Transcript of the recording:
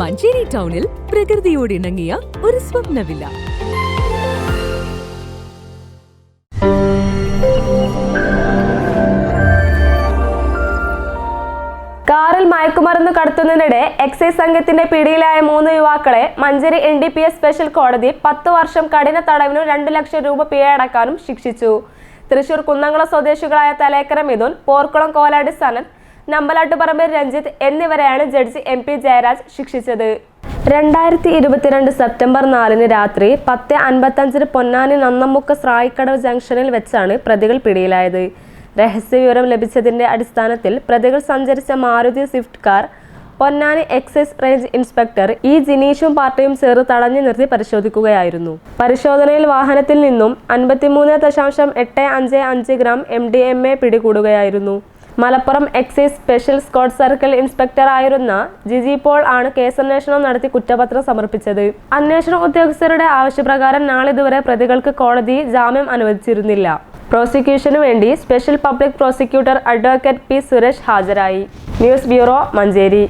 മഞ്ചേരി ടൗണിൽ പ്രകൃതിയോട് ഇണങ്ങിയ ഒരു സ്വപ്നവില്ല. കാറിൽ മയക്കുമരുന്ന് കടത്തുന്നതിനിടെ എക്സൈസ് സംഘത്തിന്റെ പിടിയിലായ മൂന്ന് യുവാക്കളെ Manjeri N D P S special കോടതി പത്ത് വർഷം കഠിന തടവിനും രണ്ട് ലക്ഷം രൂപ പിഴയടക്കാനും ശിക്ഷിച്ചു. തൃശൂർ കുന്നംകുളം സ്വദേശികളായ തലേക്കര മിഥുൻ പോർക്കുളം കോലാടി സനത് നമ്പലാട്ടുപറമ്പിൽ രഞ്ജിത്ത് എന്നിവരെയാണ് ജഡ്ജി എം പി ജയരാജ് ശിക്ഷിച്ചത്. രണ്ടായിരത്തി ഇരുപത്തിരണ്ട് സെപ്റ്റംബർ നാലിന് രാത്രി പത്ത് അൻപത്തഞ്ചിന് പൊന്നാനി നന്നമുക്ക് സ്രായിക്കടവ് ജംഗ്ഷനിൽ വെച്ചാണ് പ്രതികൾ പിടിയിലായത്. രഹസ്യവിവരം ലഭിച്ചതിന്റെ അടിസ്ഥാനത്തിൽ പ്രതികൾ സഞ്ചരിച്ച Maruti Swift car Ponnani excise range inspector E ജിനീഷും പാർട്ടിയും ചേർന്ന് തടഞ്ഞു നിർത്തി പരിശോധിക്കുകയായിരുന്നു. പരിശോധനയിൽ വാഹനത്തിൽ നിന്നും അൻപത്തിമൂന്ന് ദശാംശം എട്ട് അഞ്ച് അഞ്ച് gram M D M A പിടികൂടുകയായിരുന്നു. Malappuram excise special squad circle inspector ആയിരുന്ന ജിജി പോൾ ആണ് കേസന്വേഷണം നടത്തി കുറ്റപത്രം സമർപ്പിച്ചത്. അന്വേഷണ ഉദ്യോഗസ്ഥരുടെ ആവശ്യപ്രകാരം നാളിതുവരെ പ്രതികൾക്ക് കോടതി ജാമ്യം അനുവദിച്ചിരുന്നില്ല. പ്രോസിക്യൂഷനു വേണ്ടി special public prosecutor advocate P Suresh ഹാജരായി. News bureau Manjeri.